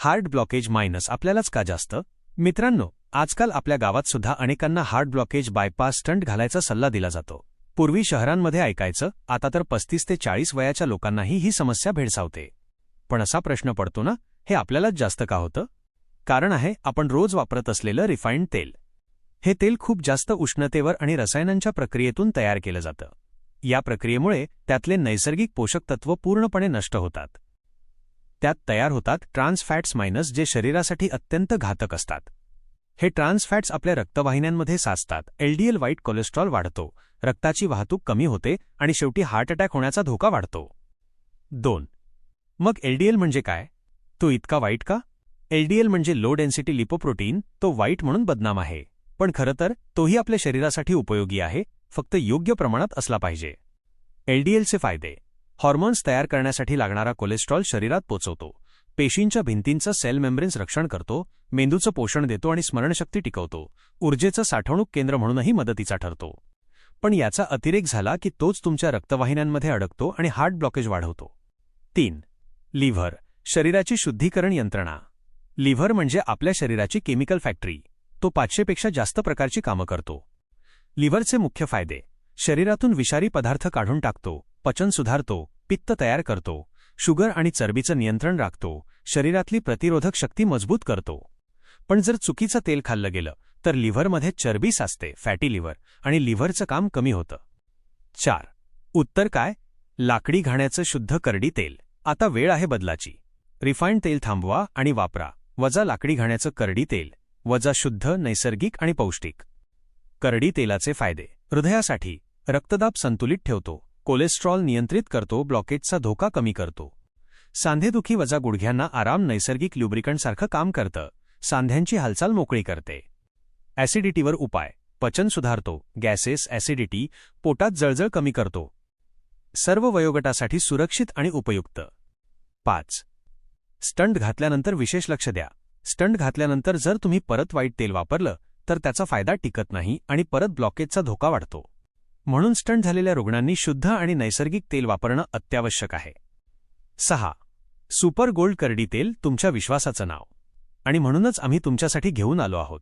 Heart blockage minus आपल्यालाच का जास्त? मित्रांनो आजकाल आपल्या गावात सुद्धा अनेकांना हार्ट ब्लॉकेज बायपास स्टंट घालायचा सल्ला दिला जातो. पूर्वी शहरांमध्ये ऐकायचं आता तर पस्तीस ते चाळीस वयाच्या लोकांनाही ही समस्या भेडसावते. पण असा प्रश्न पडतो ना हे आपल्यालाच जास्त का होतं? कारण आहे आपण रोज वापरत असलेलं रिफाईंड तेल. हे तेल खूप जास्त उष्णतेवर आणि रसायनांच्या प्रक्रियेतून तयार केलं जातं. या प्रक्रियेमुळे त्यातले नैसर्गिक पोषक तत्व पूर्णपणे नष्ट होतात. त्यात तयार होतात ट्रान्स फॅट्स मायनस जे शरीरासाठी अत्यंत घातक असतात. हे ट्रान्स फॅट्स आपल्या रक्तवाहिन्यांमध्ये साचतात. एलडीएल वाईट कोलेस्ट्रॉल वाढतो. रक्ताची वाहतूक कमी होते आणि शेवटी हार्ट अटॅक होण्याचा धोका वाढतो. दोन. मग एलडीएल म्हणजे काय? तो इतका वाईट का? एलडीएल म्हणजे लो डेन्सिटी लिपोप्रोटीन तो वाईट म्हणून बदनाम आहे. पण खरं तर तोही आपल्या शरीरासाठी उपयोगी आहे फक्त योग्य प्रमाणात असला पाहिजे. एलडीएलचे फायदे. हॉर्मोन्स तयार करण्यासाठी लागणारा कोलेस्ट्रॉल शरीरात पोचवतो. पेशींच्या भिंतींचं सेल मेम्ब्रेन्स रक्षण करतो मेंदूचं पोषण देतो आणि स्मरणशक्ती टिकवतो. ऊर्जेचं साठवणूक केंद्र म्हणूनही मदतीचा ठरतो. पण याचा अतिरेक झाला की तोच तुमच्या रक्तवाहिन्यांमध्ये अडकतो आणि हार्ट ब्लॉकेज वाढवतो. तीन लिव्हर शरीराची शुद्धीकरण यंत्रणा. लिव्हर म्हणजे आपल्या शरीराची केमिकल फॅक्टरी. तो पाचशेपेक्षा जास्त प्रकारची कामं करतो. लिव्हरचे मुख्य फायदे. शरीरातून विषारी पदार्थ काढून टाकतो. पचन सुधारतो पित्त तयार करतो शुगर आणि चरबीचं नियंत्रण राखतो शरीरातली प्रतिरोधक शक्ती मजबूत करतो. पण जर चुकीचं तेल खाल्लं गेलं तर लिव्हरमध्ये चरबी साचते फॅटी लिव्हर आणि लिव्हरचं काम कमी होतं. चार. उत्तर काय? लाकडी घाण्याचं शुद्ध करडी तेल. आता वेळ आहे बदलाची. रिफाईंड तेल थांबवा आणि वापरा. वजा लाकडी घाण्याचं करडी तेल. वजा शुद्ध नैसर्गिक आणि पौष्टिक. करडी तेलाचे फायदे. हृदयासाठी. रक्तदाब संतुलित ठेवतो. कोलेस्ट्रॉल नियंत्रित करतो ब्लॉकेजचा धोका कमी करतो. सांधेदुखी वजा गुडघ्यांना आराम नैसर्गिक ल्युब्रिकंटसारखं काम करतं. सांध्यांची हालचाल मोकळी करते. ॲसिडिटीवर उपाय. पचन सुधारतो. गॅसेस ॲसिडिटी पोटात जळजळ कमी करतो. सर्व वयोगटासाठी सुरक्षित आणि उपयुक्त. पाच. स्टंट घातल्यानंतर विशेष लक्ष द्या. स्टंट घातल्यानंतर जर तुम्ही परत वाईट तेल वापरलं तर त्याचा फायदा टिकत नाही आणि परत ब्लॉकेजचा धोका वाढतो. म्हणून स्टंट झालेल्या रुग्णांनी शुद्ध आणि नैसर्गिक तेल वापरणं अत्यावश्यक आहे. सहा. सुपर गोल्ड करडी तेल तुमच्या विश्वासाचं नाव. आणि म्हणूनच आम्ही तुमच्यासाठी घेऊन आलो आहोत.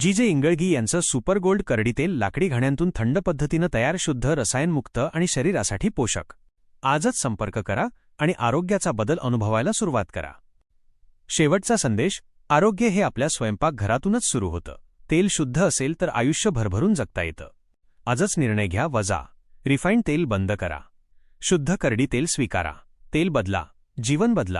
जी जे इंगळगी यांचं सुपर गोल्ड करडी तेल लाकडी घाण्यांतून थंड पद्धतीनं तयार शुद्ध रसायनमुक्त आणि शरीरासाठी पोषक. आजच संपर्क करा आणि आरोग्याचा बदल अनुभवायला सुरुवात करा. शेवटचा संदेश आरोग्य हे आपल्या स्वयंपाकघरातूनच सुरू होतं. तेल शुद्ध असेल तर आयुष्य भरभरून जगता येतं. आजच निर्णय घ्या वजा. रिफाईंड तेल बंद करा. शुद्ध करडी तेल स्वीकारा. तेल बदला. जीवन बदला.